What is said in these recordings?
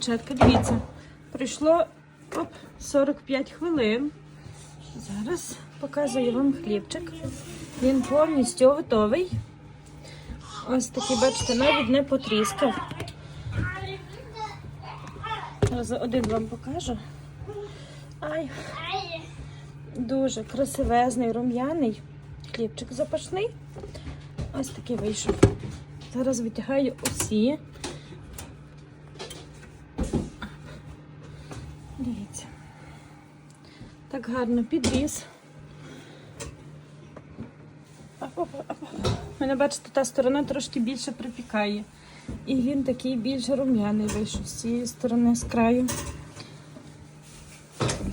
Дівчатка, дивіться, пройшло оп, 45 хвилин. Зараз показую вам хлібчик. Він повністю готовий. Ось такий, бачите, навіть не потріскав. Зараз один вам покажу. Ай, дуже красивезний, рум'яний. Хлібчик запашний. Ось такий вийшов. Зараз витягаю усі. Дивіться. Так гарно підріс. Мене, бачите, та сторона трошки більше припікає. І він такий більш рум'яний вийшов з цієї сторони, з краю.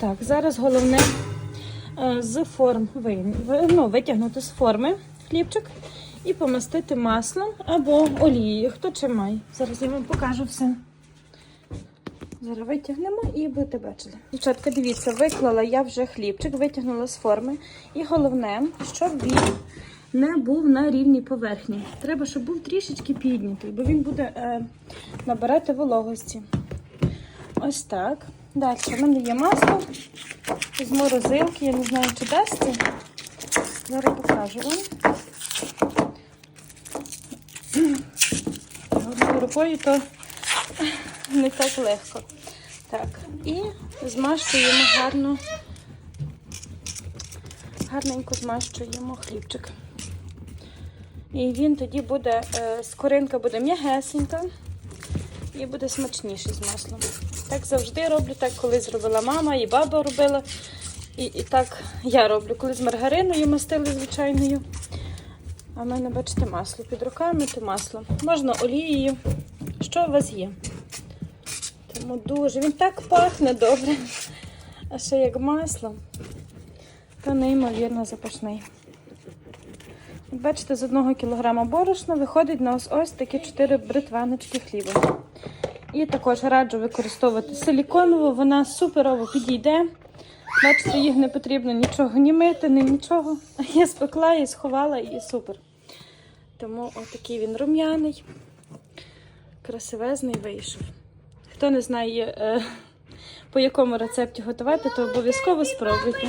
Так, зараз головне е, з форм ну, витягнути з форми хлібчик і помастити маслом або олією. Хто чим має. Зараз я вам покажу все. Зараз витягнемо і будете бачили. Дівчатка, дивіться, виклала я вже хлібчик, витягнула з форми. І головне, щоб він не був на рівній поверхні. Треба, щоб був трішечки піднятий, бо він буде е, набирати вологості. Ось так. Далі в мене є масло з морозилки, я не знаю, чи дасться. Зараз покажу вам. Одною рукою то не так легко. Так, і змащуємо гарно, гарненько змащуємо хлібчик. І він тоді буде, е, скоринка буде м'ягесенька і буде смачніший з маслом. Так завжди роблю, так колись зробила мама і баба робила. І, і так я роблю. Коли з маргариною мастили звичайною. А в мене, бачите, масло під руками, то масло. Можна олією. Що у вас є? Тому дуже. Він так пахне добре. А ще як масло, то неймовірно запашний. От Бачите, з одного кілограма борошна виходить на ось ось такі 4 бритваночки хліба. І також раджу використовувати силіконову, вона суперово підійде. Бачите, їх не потрібно нічого ні мити, ні нічого. Я спекла і сховала і супер. Тому отакий він рум'яний, красивезний вийшов. Хто не знає, е, по якому рецепті готувати, то обов'язково спробуйте.